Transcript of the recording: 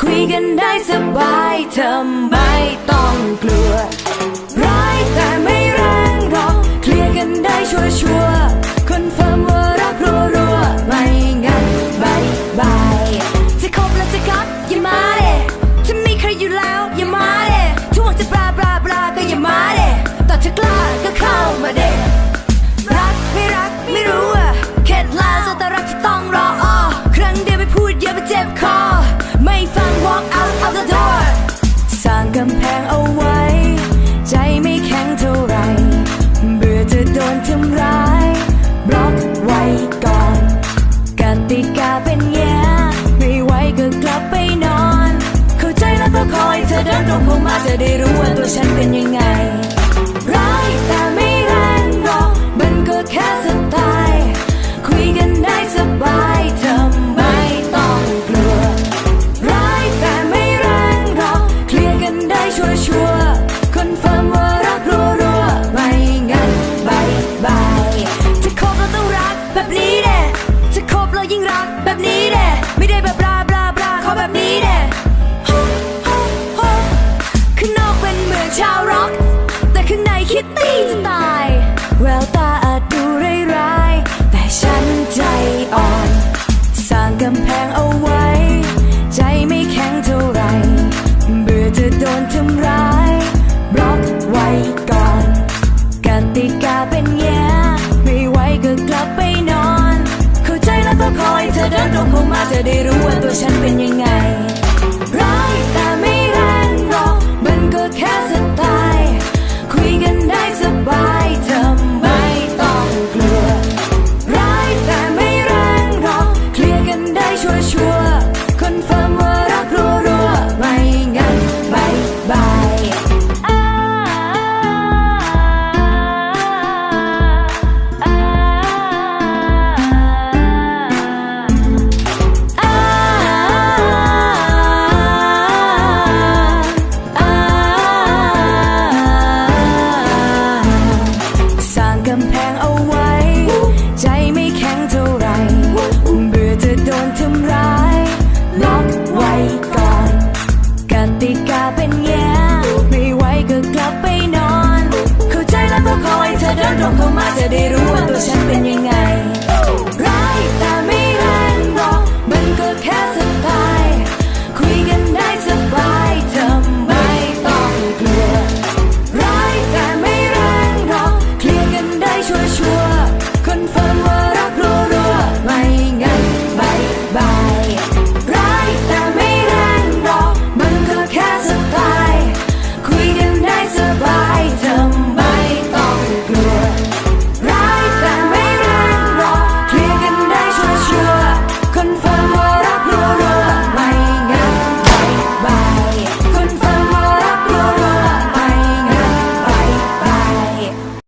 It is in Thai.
คุยกันได้สบายเธอไม่ต้องกลัว เธอเดินตรงเข้ามาจะได้รู้ว่าตัวฉันเป็นยังไง ร้ายแต่ไม่แรงหรอกมันก็แค่สไตล์คุยกันได้สบายเธไม่ต้องกลัว ร้ายแต่ไม่แรงหรอกเคลียร์กันได้ชัวชัวคนเฟิร์มว่ารักรัวรัวไม่งั้นบายบายจะคบเราต้องรักแบบนี้แหละจะคบเรายิ่งรักแบบนี้แหละไม่ได้แบบบลาบลาบลาเขาแบบนี้แหละ ชาวร็อก แต่ข้างในคิดตีจะตาย แววตาอาจดูร้ายๆแต่ฉันใจอ่อน สร้างกำแพงเอาไว้ ใจไม่แข็งเท่าไร เบื่อจะโดนทำร้ายบล็อกไว้ก่อน กติกาเป็นแย่ไม่ไหวก็กลับไปนอน เข้าใจแล้วก็คอยเธอเดินตรงเข้ามาจะได้รู้ว่าตัวฉันเป็นยัง